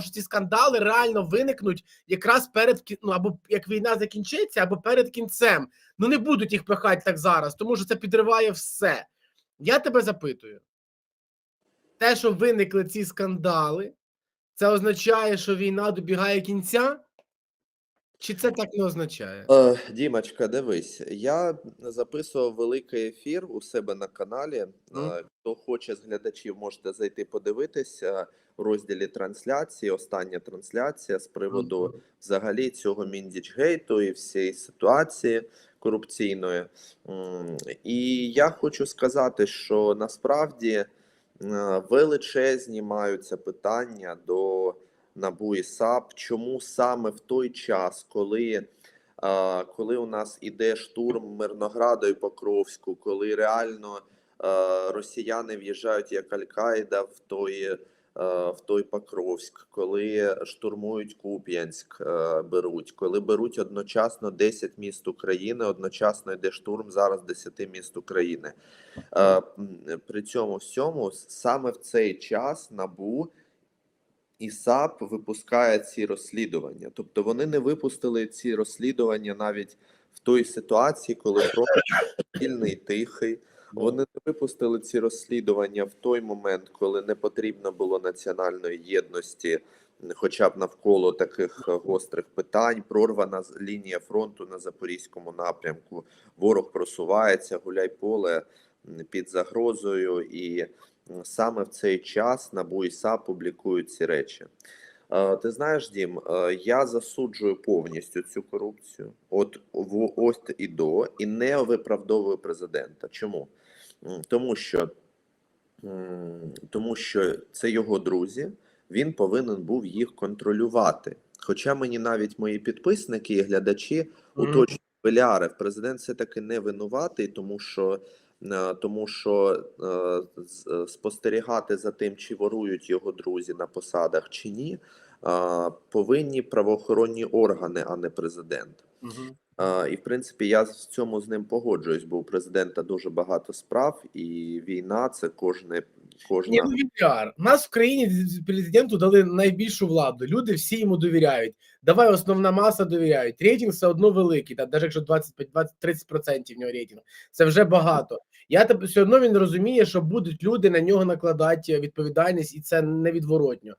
що ці скандали реально виникнуть якраз перед ну, або як війна закінчиться, або перед кінцем. Ну не будуть їх пихати так зараз, тому що це підриває все. Я тебе запитую: те, що виникли ці скандали, це означає, що війна добігає кінця? Чи це так не означає? Е, Дімочка, дивись, я записував великий ефір у себе на каналі. Е, Хто хоче з глядачів, можете зайти подивитися в розділі трансляції. Остання трансляція з приводу взагалі цього міндічгейту і всієї ситуації корупційної. І я хочу сказати, що насправді е, величезні маються питання до НАБУ і САП, чому саме в той час, коли, коли у нас іде штурм Мирнограду і Покровську, коли реально росіяни в'їжджають як Аль-Каїда в той, в той Покровськ, коли штурмують Куп'янськ, беруть, коли беруть одночасно 10 міст України, одночасно йде штурм зараз 10 міст України. При цьому всьому саме в цей час НАБУ і САП випускає ці розслідування. Тобто вони не випустили ці розслідування навіть в той ситуації, коли фронт вільний, тихий. Вони не випустили ці розслідування в той момент, коли не потрібно було національної єдності, хоча б навколо таких е, гострих питань. Прорвана лінія фронту на запорізькому напрямку. Ворог просувається, гуляй поле під загрозою, і саме в цей час НАБУ і САП публікують ці речі. Е, Ти знаєш, Дім, е, я засуджую повністю цю корупцію, от в ось і до, і не виправдовую президента. Чому? Тому що, тому що це його друзі, він повинен був їх контролювати. Хоча мені навіть мої підписники і глядачі Мгм. уточнюють, Белярев, президент все таки не винуватий, тому що. Е, Тому що е, е, спостерігати за тим, чи ворують його друзі на посадах чи ні, повинні правоохоронні органи, а не президент. Е, І в принципі я в цьому з ним погоджуюсь, бо у президента дуже багато справ, і війна це кожне кожна Не він нас в країні президенту дали найбільшу владу. Люди всі йому довіряють. Давай основна маса довіряють. Рейтинг все одно великий, та навіть якщо 25, 20, 30% в нього рейтинг, це вже багато. Я тебе все одно він розуміє, що будуть люди на нього накладати відповідальність, і це невідворотньо.